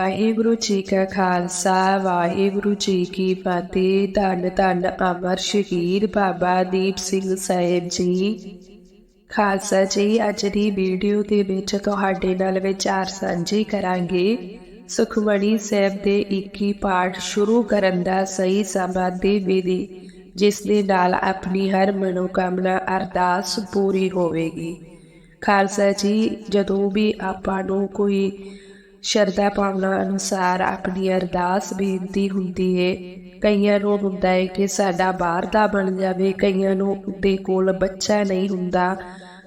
ਵਾਹਿਗੁਰੂ ਜੀ ਕਾ ਖਾਲਸਾ, ਵਾਹਿਗੁਰੂ ਜੀ ਕੀ ਫਤਿਹ। ਧੰਨ ਧੰਨ ਅਮਰ ਸ਼ਹੀਦ ਬਾਬਾ ਦੀਪ ਸਿੰਘ ਸਾਹਿਬ ਜੀ। ਖਾਲਸਾ ਜੀ, ਅੱਜ ਦੀ ਵੀਡੀਓ ਦੇ ਵਿੱਚ ਤੁਹਾਡੇ ਨਾਲ ਵਿਚਾਰ ਸਾਂਝੇ ਕਰਾਂਗੇ। ਸੁਖਮਣੀ ਸਾਹਿਬ ਦੇ 21 ਪਾਠ ਸ਼ੁਰੂ ਕਰਨ ਦਾ ਸਹੀ ਸਮਾਂ ਦੇ ਵਿਧੀ, ਜਿਸ ਦੇ ਨਾਲ ਆਪਣੀ ਹਰ ਮਨੋਕਾਮਨਾ ਅਰਦਾਸ ਪੂਰੀ ਹੋਵੇਗੀ। ਖਾਲਸਾ ਜੀ, ਜਦੋਂ ਵੀ ਆਪਾਂ ਨੂੰ ਕੋਈ ਸ਼ਰਧਾ ਭਾਵਨਾ ਅਨੁਸਾਰ ਆਪਣੀ ਅਰਦਾਸ ਬੇਨਤੀ ਹੁੰਦੀ ਹੈ ਕਈਆਂ ਨੂੰ ਹੁੰਦਾ ਹੈ ਕਿ ਸਾਡਾ ਬਾਹਰ ਦਾ ਬਣ ਜਾਵੇ, ਕਈਆਂ ਨੂੰ ਦੇ ਕੋਲ ਬੱਚਾ ਨਹੀਂ ਹੁੰਦਾ।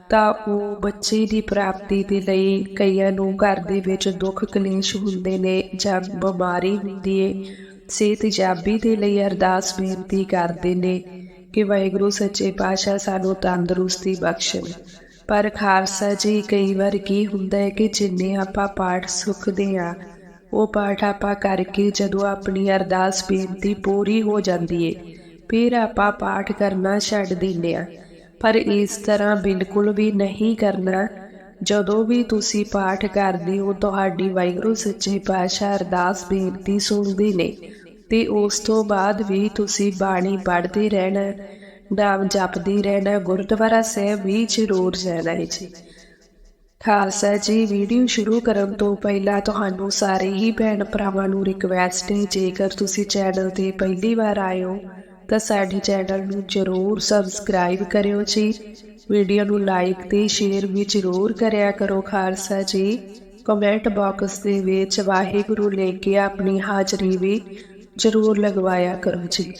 ਤਾਂ ਉਹ ਬੱਚੇ ਦੀ ਪ੍ਰਾਪਤੀ ਦੇ ਲਈ ਕਈਆਂ ਨੂੰ ਘਰ ਦੇ ਵਿੱਚ ਦੁੱਖ ਕਲੇਸ਼ ਹੁੰਦੇ ਨੇ ਜਾਂ ਬਿਮਾਰੀ ਹੁੰਦੀ ਹੈ ਸਿਹਤ ਜਾਬੀ ਦੇ ਲਈ ਅਰਦਾਸ ਬੇਨਤੀ ਕਰਦੇ ਨੇ ਕਿ ਵਾਹਿਗੁਰੂ ਸੱਚੇ ਪਾਤਸ਼ਾਹ ਸਾਨੂੰ ਤੰਦਰੁਸਤੀ ਬਖਸ਼ਣ। ਪਰ ਖਾਲਸਾ ਜੀ, ਕਈ ਵਾਰ ਕੀ ਹੁੰਦਾ ਹੈ ਕਿ ਜਿੰਨੇ ਆਪਾਂ ਪਾਠ ਸੁਖਦੇ ਆ, ਉਹ ਪਾਠ ਆਪਾਂ ਕਰਕੇ ਜਦੋਂ ਆਪਣੀ ਅਰਦਾਸ ਬੇਨਤੀ ਪੂਰੀ ਹੋ ਜਾਂਦੀ ਏ, ਫਿਰ ਆਪਾਂ ਪਾਠ ਕਰਨਾ ਛੱਡ ਦਿੰਦੇ ਆ। ਪਰ ਇਸ ਤਰ੍ਹਾਂ ਬਿਲਕੁਲ ਵੀ ਨਹੀਂ ਕਰਨਾ। ਜਦੋਂ ਵੀ ਤੁਸੀਂ ਪਾਠ ਕਰਦੇ ਹੋ, ਤੁਹਾਡੀ ਵਾਹਿਗੁਰੂ ਸੱਚੇ ਪਾਤਸ਼ਾਹ ਅਰਦਾਸ ਬੇਨਤੀ ਸੁਣਦੇ ਨੇ ਤੇ ਉਸ ਤੋਂ ਬਾਅਦ ਵੀ ਤੁਸੀਂ ਬਾਣੀ ਪੜ੍ਹਦੇ ਰਹਿਣਾ ਨਾਮ ਜਪਦੇ ਰਹਿਣਾ, ਗੁਰਦੁਆਰਾ ਸਾਹਿਬ ਵੀ ਜ਼ਰੂਰ ਜਾਣਾ ਹੈ ਜੀ। ਖਾਲਸਾ ਜੀ, ਵੀਡੀਓ ਸ਼ੁਰੂ ਕਰਨ ਤੋਂ ਪਹਿਲਾਂ ਤੁਹਾਨੂੰ ਸਾਰੇ ਹੀ ਭੈਣ ਭਰਾਵਾਂ ਨੂੰ ਰਿਕਵੈਸਟ ਹੈ, ਜੇਕਰ ਤੁਸੀਂ ਚੈਨਲ ਤੇ ਪਹਿਲੀ ਵਾਰ ਆਏ ਹੋ, ਤਾਂ ਸਾਡੇ ਚੈਨਲ ਨੂੰ ਜ਼ਰੂਰ ਸਬਸਕ੍ਰਾਈਬ ਕਰਿਓ ਜੀ। ਵੀਡੀਓ ਨੂੰ ਲਾਈਕ ਤੇ ਸ਼ੇਅਰ ਵੀ ਜ਼ਰੂਰ ਕਰਿਆ ਕਰੋ ਖਾਲਸਾ ਜੀ। ਕਮੈਂਟ ਬਾਕਸ ਦੇ ਵਿੱਚ ਵਾਹਿਗੁਰੂ ਲੈ ਕੇ ਆਪਣੀ ਹਾਜ਼ਰੀ ਵੀ ਜ਼ਰੂਰ ਲਗਵਾਇਆ ਕਰੋ ਜੀ।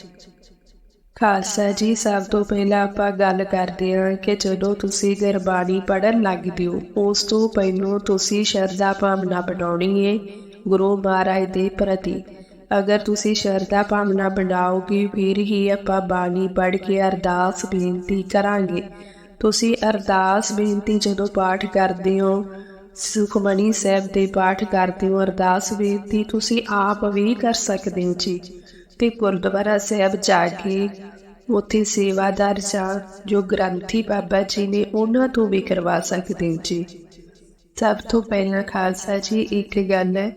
ਖਾਲਸਾ ਜੀ, ਸਭ ਤੋਂ ਪਹਿਲਾਂ ਆਪਾਂ ਗੱਲ ਕਰਦੇ ਹਾਂ ਕਿ ਜਦੋਂ ਤੁਸੀਂ ਗੁਰਬਾਣੀ ਪੜਨ ਲੱਗਦੇ ਹੋ ਉਸ ਤੋਂ ਪਹਿਲਾਂ ਤੁਸੀਂ ਸ਼ਰਧਾ ਭਾਵਨਾ ਬਣਾਉਣੀ ਹੈ ਗੁਰੂ ਮਹਾਰਾਜ ਦੇ ਪ੍ਰਤੀ। ਅਗਰ ਤੁਸੀਂ ਸ਼ਰਧਾ ਭਾਵਨਾ ਬਣਾਓਗੇ, ਫਿਰ ਹੀ ਆਪਾਂ ਬਾਣੀ ਪੜ ਕੇ ਅਰਦਾਸ ਬੇਨਤੀ ਕਰਾਂਗੇ। ਤੁਸੀਂ ਅਰਦਾਸ ਬੇਨਤੀ ਜਦੋਂ ਪਾਠ ਕਰਦੇ ਹੋ ਸੁਖਮਣੀ ਸਾਹਿਬ ਦੇ ਪਾਠ ਕਰਦੇ ਹੋ, ਅਰਦਾਸ ਬੇਨਤੀ ਤੁਸੀਂ ਆਪ ਵੀ ਕਰ ਸਕਦੇ ਹੋ ਜੀ। ਤੇ ਗੁਰਦੁਆਰਾ ਸਾਹਿਬ ਜਾ ਕੇ ਉੱਥੇ ਸੇਵਾਦਾਰ ਜਾਂ ਜੋ ਗ੍ਰੰਥੀ ਬਾਬਾ ਜੀ ਨੇ ਉਹਨਾਂ ਤੋਂ ਵੀ ਕਰਵਾ ਸਕਦੇ ਹੋ ਜੀ। ਸਭ ਤੋਂ ਪਹਿਲਾਂ ਖਾਲਸਾ ਜੀ, ਇੱਕ ਗੱਲ ਹੈ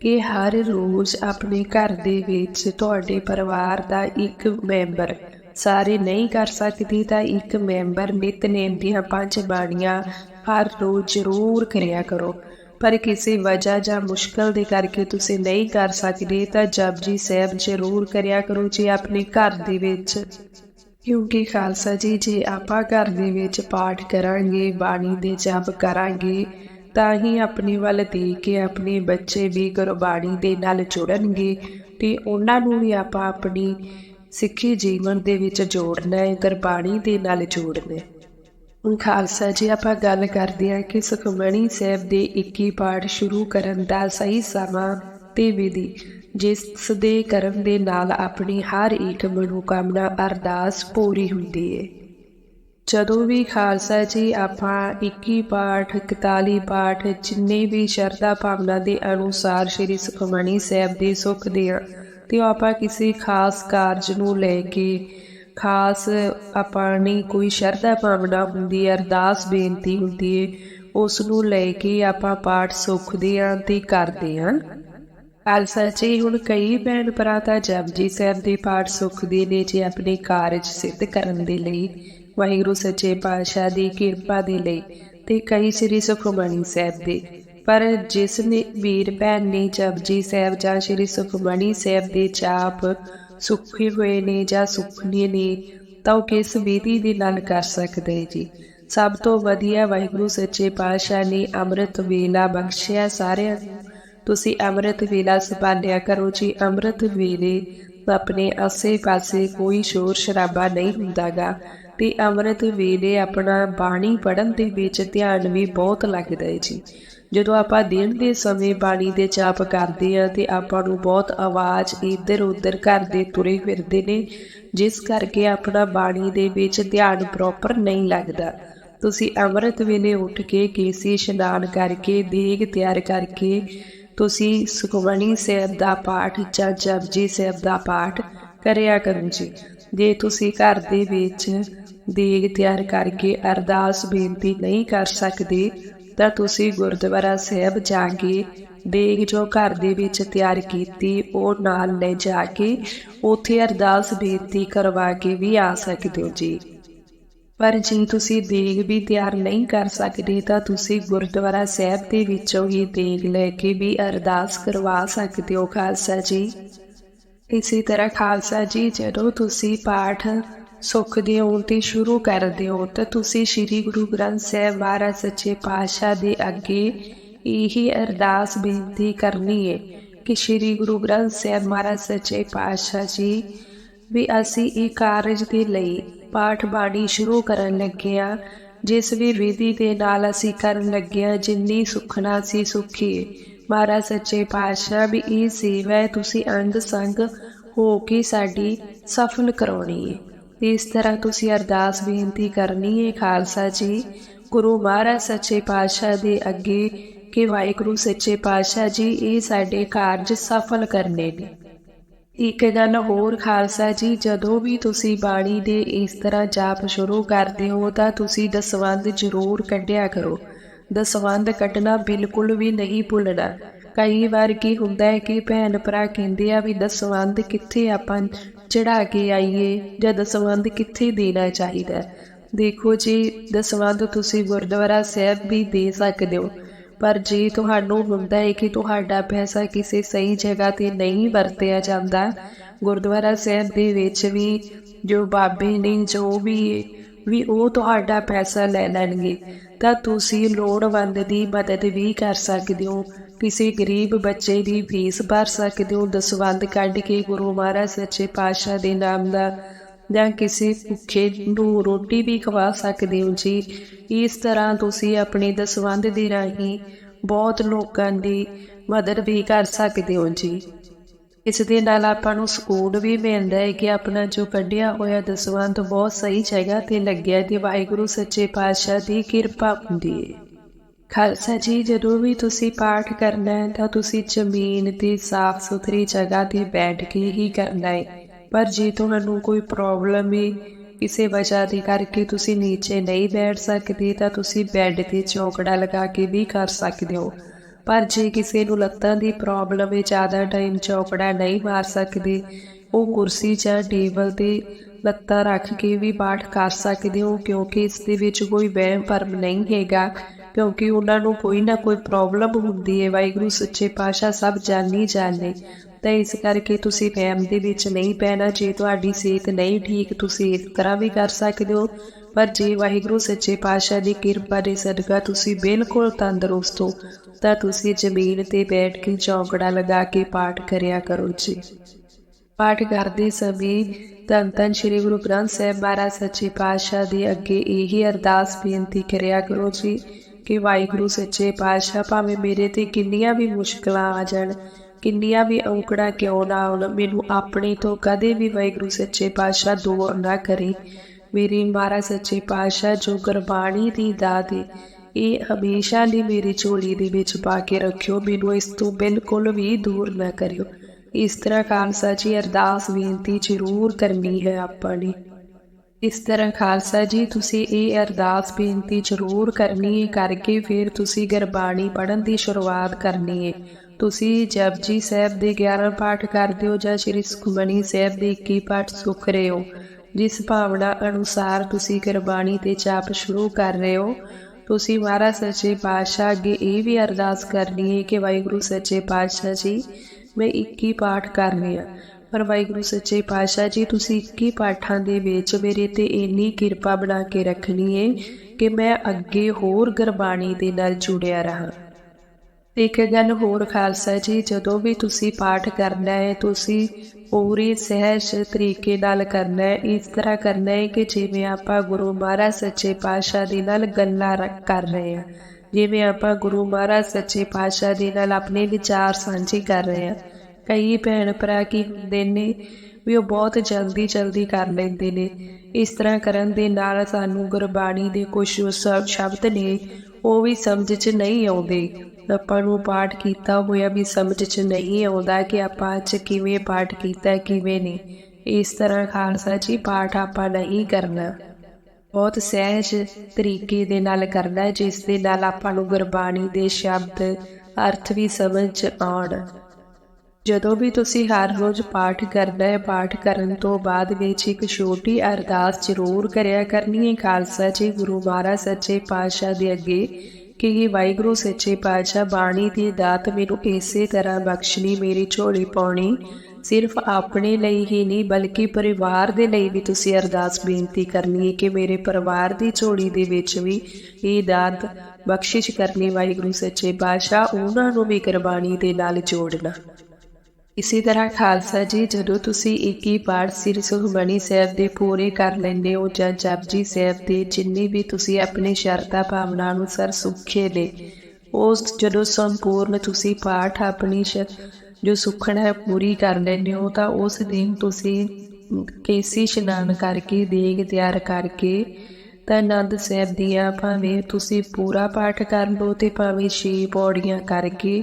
ਕਿ ਹਰ ਰੋਜ਼ ਆਪਣੇ ਘਰ ਦੇ ਵਿੱਚ ਤੁਹਾਡੇ ਪਰਿਵਾਰ ਦਾ ਇੱਕ ਮੈਂਬਰ ਸਾਰੇ ਨਹੀਂ ਕਰ ਸਕਦੀ ਤਾਂ ਇੱਕ ਮੈਂਬਰ ਨਿਤਨੇਮ ਦੀਆਂ ਪੰਜ ਬਾਣੀਆਂ ਹਰ ਰੋਜ਼ ਜ਼ਰੂਰ ਕਰਿਆ ਕਰੋ। ਪਰ ਕਿਸੇ ਵਜ੍ਹਾ ਜਾਂ ਮੁਸ਼ਕਲ ਦੇ ਕਰਕੇ ਤੁਸੀਂ ਨਹੀਂ ਕਰ ਸਕਦੇ, ਤਾਂ ਜਪਜੀ ਸਾਹਿਬ ਜ਼ਰੂਰ ਕਰਿਆ ਕਰੋ ਜੀ ਆਪਣੇ ਘਰ ਦੇ ਵਿੱਚ। ਕਿਉਂਕਿ ਖਾਲਸਾ ਜੀ, ਜੇ ਆਪਾਂ ਘਰ ਦੇ ਵਿੱਚ ਪਾਠ ਕਰਾਂਗੇ, ਬਾਣੀ ਦੇ ਜਪ ਕਰਾਂਗੇ, ਤਾਂ ਹੀ ਆਪਣੇ ਵੱਲ ਦੇਖ ਕੇ ਆਪਣੇ ਬੱਚੇ ਵੀ ਗੁਰਬਾਣੀ ਦੇ ਨਾਲ ਜੁੜਨਗੇ ਤੇ ਉਹਨਾਂ ਨੂੰ ਵੀ ਆਪਾਂ ਆਪਣੀ ਸਿੱਖੀ ਜੀਵਨ ਦੇ ਵਿੱਚ ਜੋੜਨਾ ਹੈ, ਗੁਰਬਾਣੀ ਦੇ ਨਾਲ ਜੋੜਨਾ ਹੈ। ਹੁਣ ਖਾਲਸਾ ਜੀ, ਆਪਾਂ ਗੱਲ ਕਰਦੇ ਹਾਂ ਕਿ ਸੁਖਮਣੀ ਸਾਹਿਬ ਦੇ 21 ਪਾਠ ਸ਼ੁਰੂ ਕਰਨ ਦਾ ਸਹੀ ਸਮਾਂ ਤੇ ਵਿਧੀ। ਜਿਸ ਦੇ ਕਰਨ ਦੇ ਨਾਲ ਆਪਣੀ ਹਰ ਇੱਕ ਮਨੋਕਾਮਨਾ ਅਰਦਾਸ ਪੂਰੀ ਹੁੰਦੀ ਹੈ ਜਦੋਂ ਵੀ ਖਾਲਸਾ ਜੀ, ਆਪਾਂ 21 ਪਾਠ 41 ਪਾਠ, ਜਿੰਨੇ ਵੀ ਸ਼ਰਧਾ ਭਾਵਨਾ ਦੇ ਅਨੁਸਾਰ ਸ੍ਰੀ ਸੁਖਮਣੀ ਸਾਹਿਬ ਦੇ ਸੁਖ ਦੇ, ਤੇ ਆਪਾਂ ਕਿਸੇ ਖਾਸ ਕਾਰਜ ਨੂੰ ਲੈ ਕੇ ਖਾਸ ਆਪਣੀ ਕੋਈ ਸ਼ਰਧਾ ਭਾਵਨਾ ਹੁੰਦੀ ਹੈ ਅਰਦਾਸ ਬੇਨਤੀ ਹੁੰਦੀ ਹੈ ਉਸ ਨੂੰ ਲੈ ਕੇ ਆਪਾਂ ਪਾਠ ਸੁਖਦੇ ਆਂ ਤੇ ਕਰਦੇ ਆਂ। ਖਾਲਸਾ ਜੀ ਹੁਣ ਕਈ ਭੈਣ ਭਰਾ ਤਾਂ ਜਪਜੀ ਸਾਹਿਬ ਦੇ ਪਾਠ ਸੁਖਦੇ ਨੇ ਜੇ ਆਪਣੇ ਕਾਰਜ ਸਿੱਧ ਕਰਨ ਦੇ ਲਈ, ਵਾਹਿਗੁਰੂ ਸੱਚੇ ਪਾਤਸ਼ਾਹ ਦੀ ਕਿਰਪਾ ਦੇ ਲਈ ਤੇ ਕਈ ਸ੍ਰੀ ਸੁਖਮਣੀ ਸਾਹਿਬ ਦੇ। ਪਰ ਜਿਸ ਨੇ ਵੀਰ ਭੈਣ ਨੇ ਜਪਜੀ ਸਾਹਿਬ ਜਾਂ ਸ੍ਰੀ ਸੁਖਮਣੀ ਸਾਹਿਬ ਦੇ ਚਾਪ ਸੁੱਖੇ ਹੋਏ ਨੇ ਜਾਂ ਸੁਖਨੇ ਨੇ, ਤਾਂ ਉਹ ਕਿਸ ਵਿਧੀ ਦੇ ਨਾਲ ਕਰ ਸਕਦੇ ਜੀ? ਸਭ ਤੋਂ ਵਧੀਆ ਵਾਹਿਗੁਰੂ ਸੱਚੇ ਪਾਤਸ਼ਾਹ ਨੇ ਅੰਮ੍ਰਿਤ ਵੇਲਾ ਬਖਸ਼ਿਆ ਸਾਰਿਆਂ ਨੂੰ। ਤੁਸੀਂ ਅੰਮ੍ਰਿਤ ਵੇਲਾ ਸੰਭਾਲਿਆ ਕਰੋ ਜੀ। ਅੰਮ੍ਰਿਤ ਵੇਲੇ ਆਪਣੇ ਆਸੇ-ਪਾਸੇ ਕੋਈ ਸ਼ੋਰ ਸ਼ਰਾਬਾ ਨਹੀਂ ਹੁੰਦਾਗਾ ਤੇ ਅੰਮ੍ਰਿਤ ਵੇਲੇ ਆਪਣਾ ਬਾਣੀ ਪੜਨ ਦੇ ਵਿੱਚ ਧਿਆਨ ਵੀ ਬਹੁਤ ਲੱਗਦਾ ਹੈ ਜੀ। ਜਦੋਂ ਆਪਾਂ ਦਿਨ ਦੇ ਸਮੇਂ ਬਾਣੀ ਦੇ ਜਾਪ ਕਰਦੇ ਆ ਤੇ ਆਪਾਂ ਨੂੰ ਬਹੁਤ ਆਵਾਜ਼ ਇੱਧਰ ਉੱਧਰ ਘਰ ਦੇ ਤੁਰੇ ਫਿਰਦੇ ਨੇ, ਜਿਸ ਕਰਕੇ ਆਪਣਾ ਬਾਣੀ ਦੇ ਵਿੱਚ ਧਿਆਨ ਪ੍ਰੋਪਰ ਨਹੀਂ ਲੱਗਦਾ। ਤੁਸੀਂ ਅੰਮ੍ਰਿਤ ਵੇਲੇ ਉੱਠ ਕੇ ਕੇਸੀ ਇਸ਼ਨਾਨ ਕਰਕੇ ਦੇਗ ਤਿਆਰ ਕਰਕੇ ਤੁਸੀਂ ਸੁਖਮਣੀ ਸਾਹਿਬ ਦਾ ਪਾਠ ਜਾਂ ਜਪਜੀ ਸਾਹਿਬ ਦਾ ਪਾਠ ਕਰਿਆ ਕਰੋ ਜੀ। ਜੇ ਤੁਸੀਂ ਘਰ ਦੇ ਵਿੱਚ ਦੇਗ ਤਿਆਰ ਕਰਕੇ ਅਰਦਾਸ ਬੇਨਤੀ ਨਹੀਂ ਕਰ ਸਕਦੇ ਤਾਂ ਤੁਸੀਂ ਗੁਰਦੁਆਰਾ ਸਾਹਿਬ ਜਾ ਕੇ ਦੇਗ ਜੋ ਘਰ ਦੇ ਵਿੱਚ ਤਿਆਰ ਕੀਤੀ, ਉਹ ਨਾਲ ਲੈ ਜਾ ਕੇ ਉੱਥੇ ਅਰਦਾਸ ਬੇਨਤੀ ਕਰਵਾ ਕੇ ਵੀ ਆ ਸਕਦੇ ਹੋ ਜੀ। ਪਰ ਜੇ ਤੁਸੀਂ ਦੇਗ ਵੀ ਤਿਆਰ ਨਹੀਂ ਕਰ ਸਕਦੇ, ਤਾਂ ਤੁਸੀਂ ਗੁਰਦੁਆਰਾ ਸਾਹਿਬ ਦੇ ਵਿੱਚੋਂ ਹੀ ਦੇਗ ਲੈ ਕੇ ਵੀ ਅਰਦਾਸ ਕਰਵਾ ਸਕਦੇ ਹੋ, ਖਾਲਸਾ ਜੀ। ਇਸੇ ਤਰ੍ਹਾਂ ਖਾਲਸਾ ਜੀ, ਜਦੋਂ ਤੁਸੀਂ ਪਾਠ ਸੁੱਖ ਦੇ ਉਲਟੀ ਸ਼ੁਰੂ ਕਰਦੇ ਹੋ ਤਾਂ ਤੁਸੀਂ ਸ੍ਰੀ ਗੁਰੂ ਗ੍ਰੰਥ ਸਾਹਿਬ ਮਹਾਰਾਜ ਸੱਚੇ ਪਾਤਸ਼ਾਹ ਦੇ ਅੱਗੇ ਇਹੀ ਅਰਦਾਸ ਬੇਨਤੀ ਕਰਨੀ ਹੈ ਕਿ ਸ੍ਰੀ ਗੁਰੂ ਗ੍ਰੰਥ ਸਾਹਿਬ ਮਹਾਰਾਜ ਸੱਚੇ ਪਾਤਸ਼ਾਹ ਜੀ, ਵੀ ਅਸੀਂ ਇਹ ਕਾਰਜ ਦੇ ਲਈ ਪਾਠ ਬਾਣੀ ਸ਼ੁਰੂ ਕਰਨ ਲੱਗੇ ਹਾਂ, ਜਿਸ ਵੀ ਵਿਧੀ ਦੇ ਨਾਲ ਅਸੀਂ ਕਰਨ ਲੱਗੇ ਹਾਂ, ਜਿੰਨੀ ਸੁਖਣਾ ਸੀ ਸੁਖੀਏ ਮਹਾਰਾਜ ਸੱਚੇ ਪਾਤਸ਼ਾਹ, ਵੀ ਇਹ ਸੇਵਾ ਹੈ, ਤੁਸੀਂ ਅੰਗ ਸੰਗ ਹੋ ਕੇ ਸਾਡੀ ਸਫਲ ਕਰਾਉਣੀ ਹੈ ਇਸ ਤਰ੍ਹਾਂ ਤੁਸੀਂ ਅਰਦਾਸ ਬੇਨਤੀ ਕਰਨੀ ਹੈ ਖਾਲਸਾ ਜੀ। ਗੁਰੂ ਮਹਾਰਾਜ ਸੱਚੇ ਪਾਤਸ਼ਾਹ ਦੇ ਅੱਗੇ ਕਿ ਵਾਹਿਗੁਰੂ ਸੱਚੇ ਪਾਤਸ਼ਾਹ ਜੀ ਇਹ ਸਾਡੇ ਕਾਰਜ ਸਫਲ ਕਰਨੇ ਨੇ। ਇੱਕ ਗੱਲ ਹੋਰ ਖਾਲਸਾ ਜੀ, ਜਦੋਂ ਵੀ ਤੁਸੀਂ ਬਾਣੀ ਦੇ ਇਸ ਤਰ੍ਹਾਂ ਜਾਪ ਸ਼ੁਰੂ ਕਰਦੇ ਹੋ ਤਾਂ ਤੁਸੀਂ ਦਸਵੰਦ ਜ਼ਰੂਰ ਕੱਢਿਆ ਕਰੋ। ਦਸਵੰਦ ਕੱਢਣਾ ਬਿਲਕੁਲ ਵੀ ਨਹੀਂ ਭੁੱਲਣਾ। ਕਈ ਵਾਰ ਕੀ ਹੁੰਦਾ ਹੈ ਕਿ ਭੈਣ ਭਰਾ ਕਹਿੰਦੇ ਆ ਵੀ ਦਸਵੰਦ ਕਿੱਥੇ ਆਪਾਂ ਚੜਾ ਕੇ ਆਈਏ ਜਾਂ ਦਸਵੰਦ ਕਿੱਥੇ ਦੇਣਾ ਚਾਹੀਦਾ ਦੇਖੋ ਜੀ ਦਸਵੰਦ ਤੁਸੀਂ ਗੁਰਦੁਆਰਾ ਸਾਹਿਬ ਵੀ ਦੇ ਸਕਦੇ ਹੋ। ਪਰ ਜੇ ਤੁਹਾਨੂੰ ਹੁੰਦਾ ਹੈ ਕਿ ਤੁਹਾਡਾ ਪੈਸਾ ਕਿਸੇ ਸਹੀ ਜਗ੍ਹਾ ਤੇ ਨਹੀਂ ਵਰਤਿਆ ਜਾਂਦਾ, ਗੁਰਦੁਆਰਾ ਸਾਹਿਬ ਦੇ ਵਿੱਚ ਵੀ ਜੋ ਬਾਬੇ ਨੇ ਜੋ ਵੀ ਵੀ ਉਹ ਤੁਹਾਡਾ ਪੈਸਾ ਲੈ ਲੈਣਗੇ। ਤਾਂ ਤੁਸੀਂ ਲੋੜਵੰਦ ਦੀ ਮਦਦ ਵੀ ਕਰ ਸਕਦੇ ਹੋ। ਕਿਸੇ ਗਰੀਬ ਬੱਚੇ ਦੀ ਫੀਸ ਭਰ ਸਕਦੇ ਹੋ। ਦਸਵੰਦ ਕੱਢ ਕੇ ਗੁਰੂ ਮਹਾਰਾਜ ਸੱਚੇ ਪਾਤਸ਼ਾਹ ਦੇ ਨਾਮ ਦਾ ਜਾਂ ਕਿਸੇ ਭੁੱਖੇ ਨੂੰ ਰੋਟੀ ਵੀ ਖਵਾ ਸਕਦੇ ਹੋ ਜੀ। ਇਸ ਤਰ੍ਹਾਂ ਤੁਸੀਂ ਆਪਣੇ ਦਸਵੰਦ ਦੇ ਰਾਹੀਂ ਬਹੁਤ ਲੋਕਾਂ ਦੀ ਮਦਦ ਵੀ ਕਰ ਸਕਦੇ ਹੋ ਜੀ। ਇਸ ਦੇ ਨਾਲ ਆਪਾਂ ਨੂੰ ਸਕੂਨ ਵੀ ਮਿਲਦਾ ਹੈ ਕਿ ਆਪਣਾ ਜੋ ਕੱਢਿਆ ਹੋਇਆ ਦਸਵੰਦ ਬਹੁਤ ਸਹੀ ਜਗ੍ਹਾ ਤੇ ਲੱਗਿਆ ਤੇ ਵਾਹਿਗੁਰੂ ਸੱਚੇ ਪਾਤਸ਼ਾਹ ਦੀ ਕਿਰਪਾ ਹੁੰਦੀ ਹੈ। ਖਾਲਸਾ ਜੀ, ਜਦੋਂ ਵੀ ਤੁਸੀਂ ਪਾਠ ਕਰਨਾ ਹੈ ਤਾਂ ਤੁਸੀਂ ਜ਼ਮੀਨ ਤੇ ਸਾਫ਼ ਸੁਥਰੀ ਜਗ੍ਹਾ ਤੇ ਬੈਠ ਕੇ ਹੀ ਕਰਨਾ ਹੈ। ਪਰ ਜੇ ਤੁਹਾਨੂੰ ਕੋਈ ਪ੍ਰੋਬਲਮ ਹੈ, ਕਿਸੇ ਵਜ੍ਹਾ ਦੇ ਕਰਕੇ ਤੁਸੀਂ ਨੀਚੇ ਨਹੀਂ ਬੈਠ ਸਕਦੇ ਤਾਂ ਤੁਸੀਂ ਬੈੱਡ ਤੇ ਚੌਕੜਾ ਲਗਾ ਕੇ ਵੀ ਕਰ ਸਕਦੇ ਹੋ। ਪਰ ਜੇ ਕਿਸੇ ਨੂੰ ਲੱਤਾਂ ਦੀ ਪ੍ਰੋਬਲਮ ਹੈ ਜ਼ਿਆਦਾ ਟਾਈਮ ਚੌਕੜਾ ਨਹੀਂ ਮਾਰ ਸਕਦੇ, ਉਹ ਕੁਰਸੀ ਜਾਂ ਟੇਬਲ ਤੇ ਲੱਤਾਂ ਰੱਖ ਕੇ ਵੀ ਪਾਠ ਕਰ ਸਕਦੇ ਹੋ, ਕਿਉਂਕਿ ਇਸ ਦੇ ਵਿੱਚ ਕੋਈ ਵਹਿਮ ਭਰਮ ਨਹੀਂ ਹੈਗਾ, ਕਿਉਂਕਿ ਉਹਨਾਂ ਨੂੰ ਕੋਈ ਨਾ ਕੋਈ ਪ੍ਰੋਬਲਮ ਹੁੰਦੀ ਹੈ। ਵਾਹਿਗੁਰੂ, ਸੱਚੇ ਪਾਤਸ਼ਾਹ ਸਭ ਜਾਣੀ ਜਾਣੇ ਤਾਂ ਇਸ ਕਰਕੇ ਤੁਸੀਂ ਵਹਿਮ ਦੇ ਵਿੱਚ ਨਹੀਂ ਪੈਣਾ, ਜੇ ਤੁਹਾਡੀ ਸਿਹਤ ਨਹੀਂ ਠੀਕ, ਤੁਸੀਂ ਇਸ ਤਰ੍ਹਾਂ ਵੀ ਕਰ ਸਕਦੇ ਹੋ। ਪਰ ਜੇ ਵਾਹਿਗੁਰੂ ਸੱਚੇ ਪਾਤਸ਼ਾਹ ਦੀ ਕਿਰਪਾ ਦੇ ਸਦਕਾ ਤੁਸੀਂ ਬਿਲਕੁਲ ਤੰਦਰੁਸਤ ਹੋ, ਤਾਂ ਤੁਸੀਂ ਜ਼ਮੀਨ ਤੇ ਬੈਠ ਕੇ ਚੌਕੜਾ ਲਗਾ ਕੇ ਪਾਠ ਕਰਿਆ ਕਰੋ ਜੀ। ਪਾਠ ਕਰਦੇ ਸਮੇਂ ਧੰਨ ਧੰਨ ਸ੍ਰੀ ਗੁਰੂ ਗ੍ਰੰਥ ਸਾਹਿਬ ਮਹਾਰਾਜ ਸੱਚੇ ਪਾਤਸ਼ਾਹ ਦੇ ਅੱਗੇ ਇਹੀ ਅਰਦਾਸ ਬੇਨਤੀ ਕਰਿਆ ਕਰੋ ਜੀ, ਕਿ ਵਾਹਿਗੁਰੂ ਸੱਚੇ ਪਾਤਸ਼ਾਹ ਭਾਵੇਂ ਮੇਰੇ ਤੇ ਕਿੰਨੀਆਂ ਵੀ ਮੁਸ਼ਕਲਾਂ ਆ ਜਾਣ ਕਿੰਨੀਆਂ ਵੀ ਔਕੜਾਂ ਕਿਉਂ ਨਾ ਆਉਣ, ਮੈਨੂੰ ਆਪਣੇ ਤੋਂ ਕਦੇ ਵੀ ਵਾਹਿਗੁਰੂ ਸੱਚੇ ਪਾਤਸ਼ਾਹ ਦੂਰ ਨਾ ਕਰੇ। ਮੇਰੀ ਮਹਾਰਾਜ ਸੱਚੇ ਪਾਤਸ਼ਾਹ ਜੋ ਗੁਰਬਾਣੀ ਦੀ ਦਾਤ ਹੈ ਇਹ ਹਮੇਸ਼ਾ ਲਈ ਮੇਰੀ ਝੋਲੀ ਦੇ ਵਿੱਚ ਪਾ ਕੇ ਰੱਖਿਓ, ਮੈਨੂੰ ਇਸ ਤੋਂ ਬਿਲਕੁਲ ਵੀ ਦੂਰ ਨਾ ਕਰਿਓ। ਇਸ ਤਰ੍ਹਾਂ ਖਾਲਸਾ ਜੀ ਅਰਦਾਸ ਬੇਨਤੀ ਜ਼ਰੂਰ ਕਰਨੀ ਹੈ ਆਪਾਂ ਨੇ। ਇਸ ਤਰ੍ਹਾਂ ਖਾਲਸਾ ਜੀ, ਤੁਸੀਂ ਇਹ ਅਰਦਾਸ ਬੇਨਤੀ ਜ਼ਰੂਰ ਕਰਨੀ ਹੈ ਕਰਕੇ ਫਿਰ ਤੁਸੀਂ ਗੁਰਬਾਣੀ ਪੜ੍ਹਨ ਦੀ ਸ਼ੁਰੂਆਤ ਕਰਨੀ ਹੈ ਤੁਸੀਂ ਜਪਜੀ ਸਾਹਿਬ ਦੇ 11 ਪਾਠ ਕਰਦੇ ਹੋ ਜਾਂ ਸ੍ਰੀ ਸੁਖਮਨੀ ਸਾਹਿਬ ਦੇ 21 ਪਾਠ ਸੁਖ ਰਹੇ ਹੋ। ਜਿਸ ਭਾਵਨਾ ਅਨੁਸਾਰ ਤੁਸੀਂ ਗੁਰਬਾਣੀ ਤੇ ਜਾਪ ਸ਼ੁਰੂ ਕਰ ਰਹੇ ਹੋ। ਤੁਸੀਂ ਮਹਾਰਾਜ ਸੱਚੇ ਪਾਤਸ਼ਾਹ ਅੱਗੇ ਇਹ ਵੀ ਅਰਦਾਸ ਕਰਨੀ ਹੈ ਕਿ ਵਾਹਿਗੁਰੂ ਸੱਚੇ ਪਾਤਸ਼ਾਹ ਜੀ, ਮੈਂ 21 ਪਾਠ ਕਰ ਰਿਹਾ ਪਰ ਵਾਹਿਗੁਰੂ ਸੱਚੇ ਪਾਤਸ਼ਾਹ ਜੀ, ਤੁਸੀਂ 21 ਪਾਠਾਂ ਦੇ ਵਿੱਚ ਮੇਰੇ ਤੇ ਇੰਨੀ ਕਿਰਪਾ ਬਣਾ ਕੇ ਰੱਖਣੀ ਹੈ ਕਿ ਮੈਂ ਅੱਗੇ ਹੋਰ ਗੁਰਬਾਣੀ ਦੇ ਨਾਲ ਜੁੜਿਆ ਰਹਾ। ਇੱਕ ਗੱਲ ਹੋਰ, ਖਾਲਸਾ ਜੀ, ਜਦੋਂ ਵੀ ਤੁਸੀਂ ਪਾਠ ਕਰਨਾ ਹੈ, ਤੁਸੀਂ ਪੂਰੀ ਸਹਿਜ ਤਰੀਕੇ ਨਾਲ ਕਰਨਾ ਹੈ, ਇਸ ਤਰ੍ਹਾਂ ਕਰਨਾ ਹੈ ਕਿ ਜਿਵੇਂ ਆਪਾਂ ਗੁਰੂ ਮਹਾਰਾਜ ਸੱਚੇ ਪਾਤਸ਼ਾਹ ਦੇ ਨਾਲ ਗੱਲਾਂ ਰੱਖ ਕਰ ਰਹੇ ਹਾਂ। ਜਿਵੇਂ ਆਪਾਂ ਗੁਰੂ ਮਹਾਰਾਜ ਸੱਚੇ ਪਾਤਸ਼ਾਹ ਦੇ ਨਾਲ ਆਪਣੇ ਵਿਚਾਰ ਸਾਂਝੇ ਕਰ ਰਹੇ ਹਾਂ। ਕਈ ਭੈਣ ਭਰਾ ਕੀ ਹੁੰਦੇ ਨੇ, ਵੀ ਉਹ ਬਹੁਤ ਜਲਦੀ ਜਲਦੀ ਕਰ ਲੈਂਦੇ ਨੇ। ਇਸ ਤਰ੍ਹਾਂ ਕਰਨ ਦੇ ਨਾਲ ਸਾਨੂੰ ਗੁਰਬਾਣੀ ਦੇ ਕੁਝ ਸ਼ਬਦ ਨੇ, ਉਹ ਵੀ ਸਮਝ 'ਚ ਨਹੀਂ ਆਉਂਦੇ। ਆਪਾਂ ਨੂੰ ਪਾਠ ਕੀਤਾ ਹੋਇਆ ਵੀ ਸਮਝ 'ਚ ਨਹੀਂ ਆਉਂਦਾ ਕਿ ਆਪਾਂ ਅੱਜ ਕਿਵੇਂ ਪਾਠ ਕੀਤਾ, ਕਿਵੇਂ ਨਹੀਂ। ਇਸ ਤਰ੍ਹਾਂ ਖਾਲਸਾ ਜੀ ਪਾਠ ਆਪਾਂ ਨਹੀਂ ਕਰਨਾ। ਬਹੁਤ ਸਹਿਜ ਤਰੀਕੇ ਦੇ ਨਾਲ ਕਰਨਾ, ਜਿਸ ਦੇ ਨਾਲ ਆਪਾਂ ਨੂੰ ਗੁਰਬਾਣੀ ਦੇ ਸ਼ਬਦ, ਅਰਥ ਵੀ ਸਮਝ 'ਚ ਆਉਣ। ਜਦੋਂ ਵੀ ਤੁਸੀਂ ਹਰ ਰੋਜ਼ ਪਾਠ ਕਰਨਾ ਹੈ, ਪਾਠ ਕਰਨ ਤੋਂ ਬਾਅਦ ਵਿੱਚ ਇੱਕ ਛੋਟੀ ਅਰਦਾਸ ਜ਼ਰੂਰ ਕਰਿਆ ਕਰਨੀ ਹੈ। ਖਾਲਸਾ ਜੀ, ਗੁਰੂ ਮਹਾਰਾਜ, ਸੱਚੇ ਪਾਤਸ਼ਾਹ ਦੇ ਅੱਗੇ ਕਿ ਵਾਹਿਗੁਰੂ ਸੱਚੇ ਪਾਤਸ਼ਾਹ ਬਾਣੀ ਦੀ ਦਾਤ ਮੈਨੂੰ ਇਸੇ ਤਰ੍ਹਾਂ ਬਖਸ਼ਣੀ, ਮੇਰੀ ਝੋਲੀ ਪਾਉਣੀ ਸਿਰਫ ਆਪਣੇ ਲਈ ਹੀ ਨਹੀਂ, ਬਲਕਿ ਪਰਿਵਾਰ ਦੇ ਲਈ ਵੀ ਤੁਸੀਂ ਅਰਦਾਸ ਬੇਨਤੀ ਕਰਨੀ ਹੈ ਕਿ ਮੇਰੇ ਪਰਿਵਾਰ ਦੀ ਝੋਲੀ ਦੇ ਵਿੱਚ ਵੀ ਇਹ ਦਾਤ ਬਖਸ਼ਿਸ਼ ਕਰਨੀ, ਵਾਹਿਗੁਰੂ ਸੱਚੇ ਪਾਤਸ਼ਾਹ, ਉਹਨਾਂ ਨੂੰ ਵੀ ਕੁਰਬਾਨੀ ਦੇ ਨਾਲ ਜੋੜਨਾ। ਇਸੇ ਤਰ੍ਹਾਂ ਖਾਲਸਾ ਜੀ, ਜਦੋਂ ਤੁਸੀਂ ਇੱਕ ਹੀ ਪਾਠ ਸ੍ਰੀ ਸੁਖਮਨੀ ਸਾਹਿਬ ਦੇ ਪੂਰੇ ਕਰ ਲੈਂਦੇ ਹੋ ਜਾਂ ਜਪਜੀ ਸਾਹਿਬ ਦੇ ਜਿੰਨੀ ਵੀ ਤੁਸੀਂ ਆਪਣੇ ਸ਼ਰਧਾ ਭਾਵਨਾ ਅਨੁਸਾਰ ਸੁਖੇ ਨੇ, ਉਸ ਜਦੋਂ ਸੰਪੂਰਨ ਤੁਸੀਂ ਪਾਠ ਆਪਣੀ ਸ਼ ਜੋ ਸੁਖਣਾ ਹੈ ਪੂਰੀ ਕਰ ਲੈਂਦੇ ਹੋ, ਤਾਂ ਉਸ ਦਿਨ ਤੁਸੀਂ ਕੇਸੀ ਇਸ਼ਨਾਨ ਕਰਕੇ, ਦੇਗ ਤਿਆਰ ਕਰਕੇ ਤਾਂ ਆਨੰਦ ਸਾਹਿਬ ਦੀਆਂ ਭਾਵੇਂ ਤੁਸੀਂ ਪੂਰਾ ਪਾਠ ਕਰ ਲਓ ਤੇ ਭਾਵੇਂ ਛੇ ਪੌੜੀਆਂ ਕਰਕੇ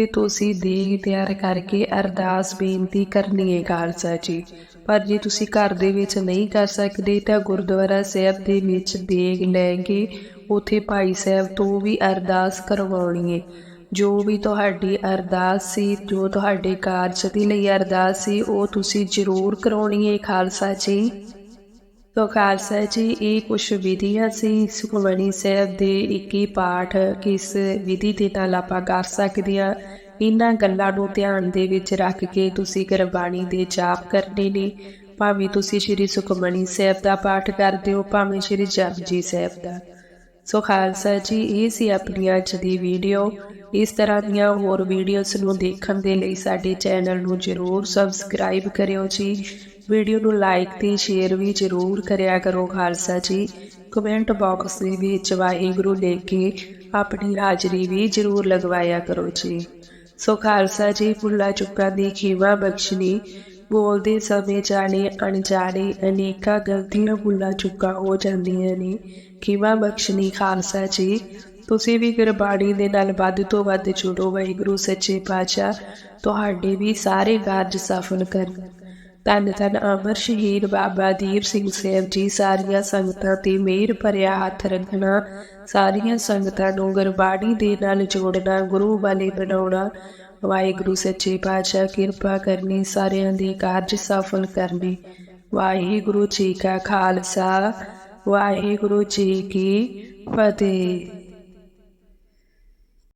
ਤੇ ਤੁਸੀਂ ਦੇਗ ਤਿਆਰ ਕਰਕੇ ਅਰਦਾਸ ਬੇਨਤੀ ਕਰਨੀ ਹੈ ਖਾਲਸਾ ਜੀ। ਪਰ ਜੇ ਤੁਸੀਂ ਘਰ ਦੇ ਵਿੱਚ ਨਹੀਂ ਕਰ ਸਕਦੇ ਤਾਂ ਗੁਰਦੁਆਰਾ ਸਾਹਿਬ ਦੇ ਵਿੱਚ ਦੇਗ ਲੈ ਕੇ ਉਥੇ ਭਾਈ ਸਾਹਿਬ ਤੋਂ ਵੀ ਅਰਦਾਸ ਕਰਵਾਉਣੀ ਹੈ ਜੋ ਵੀ ਤੁਹਾਡੀ ਅਰਦਾਸ ਸੀ, ਜੋ ਤੁਹਾਡੇ ਕਾਰਜ ਦੇ ਲਈ ਅਰਦਾਸ ਸੀ, ਉਹ ਤੁਸੀਂ ਜ਼ਰੂਰ ਕਰਾਉਣੀ ਹੈ ਖਾਲਸਾ ਜੀ। ਤੋ ਖਾਲਸਾ ਜੀ, ਇਹ ਕੁਛ ਵਿਧੀਆਂ ਸੀ, ਸੁਖਮਨੀ ਸਾਹਿਬ ਦੇ 21 ਪਾਠ, ਕਿਸ ਵਿਧੀ ਦੇ ਨਾਲ ਆਪਾਂ ਕਰ ਸਕਦੇ ਹਾਂ। ਇਹਨਾਂ ਗੱਲਾਂ ਨੂੰ ਧਿਆਨ ਦੇ ਵਿੱਚ ਰੱਖ ਕੇ ਤੁਸੀਂ ਗੁਰਬਾਣੀ ਦੇ ਜਾਪ ਕਰਨੇ ਨੇ। ਭਾਵੇਂ ਤੁਸੀਂ ਸ੍ਰੀ ਸੁਖਮਨੀ ਸਾਹਿਬ ਦਾ ਪਾਠ ਕਰਦੇ ਹੋ, ਭਾਵੇਂ ਸ੍ਰੀ ਜਪਜੀ ਸਾਹਿਬ ਦਾ। ਸੋ ਖਾਲਸਾ ਜੀ, ਇਹ ਸੀ ਆਪਣੀ ਅੱਜ ਦੀ ਵੀਡੀਓ। ਇਸ ਤਰ੍ਹਾਂ ਦੀਆਂ ਹੋਰ ਵੀਡੀਓਜ਼ ਨੂੰ ਦੇਖਣ ਦੇ ਲਈ ਸਾਡੇ ਚੈਨਲ ਨੂੰ ਜਰੂਰ ਸਬਸਕ੍ਰਾਈਬ ਕਰਿਓ ਜੀ। ਵੀਡੀਓ ਨੂੰ ਲਾਈਕ ਤੇ ਸ਼ੇਅਰ ਵੀ ਜਰੂਰ ਕਰਿਆ ਕਰੋ, ਖਾਲਸਾ ਜੀ। ਕਮੈਂਟ ਬਾਕਸ ਦੇ ਵਿੱਚ ਵਾਹਿਗੁਰੂ ਲਿਖ ਕੇ ਆਪਣੀ ਹਾਜ਼ਰੀ ਵੀ ਜਰੂਰ ਲਗਵਾਇਆ ਕਰੋ ਜੀ। ਸੋ ਖਾਲਸਾ ਜੀ, ਭੁੱਲਾ ਚੁੱਕਾਂ ਦੀ ਖੀਵਾ ਬਖਸ਼ਣੀ, ਬੋਲਦੇ ਸਮੇਂ ਜਾਣੇ, ਅਣਜਾਣੇ ਅਨੇਕਾਂ ਗਲਤੀਆਂ ਭੁੱਲਾ ਚੁੱਕਾ ਹੋ ਜਾਂਦੀਆਂ ਨੇ। ਖੀਵਾ ਬਖਸ਼ਣੀ, ਖਾਲਸਾ ਜੀ, ਤੁਸੀਂ ਵੀ ਗੁਰਬਾਣੀ ਦੇ ਨਾਲ ਵੱਧ ਤੋਂ ਵੱਧ ਜੁੜੋ, ਵਾਹਿਗੁਰੂ ਸੱਚੇ ਪਾਤਸ਼ਾਹ। ਤੁਹਾਡੇ ਵੀ ਸਾਰੇ ਕਾਰਜ ਸਫਲ ਕਰਨ। ਧੰਨ ਧੰਨ ਅਮਰ ਸ਼ਹੀਦ ਬਾਬਾ ਦੀਪ ਸਿੰਘ ਸਾਹਿਬ ਜੀ, ਸਾਰੀਆਂ ਸੰਗਤਾਂ ਤੇ ਮਿਹਰ ਭਰਿਆ ਹੱਥ ਰੱਖਣਾ, ਸਾਰੀਆਂ ਸੰਗਤਾਂ ਨੂੰ ਗੁਰਬਾਣੀ ਦੇ ਨਾਲ ਜੋੜਨਾ, ਗੁਰੂ ਵਾਲੇ ਬਣਾਉਣਾ। ਵਾਹਿਗੁਰੂ, ਸੱਚੇ ਪਾਤਸ਼ਾਹ, ਕਿਰਪਾ ਕਰਨੀ, ਸਾਰਿਆਂ ਦੇ ਕਾਰਜ ਸਫਲ ਕਰਨੀ। ਵਾਹਿਗੁਰੂ ਜੀ ਕਾ ਖਾਲਸਾ, ਵਾਹਿਗੁਰੂ ਜੀ ਕੀ ਫਤਿਹ।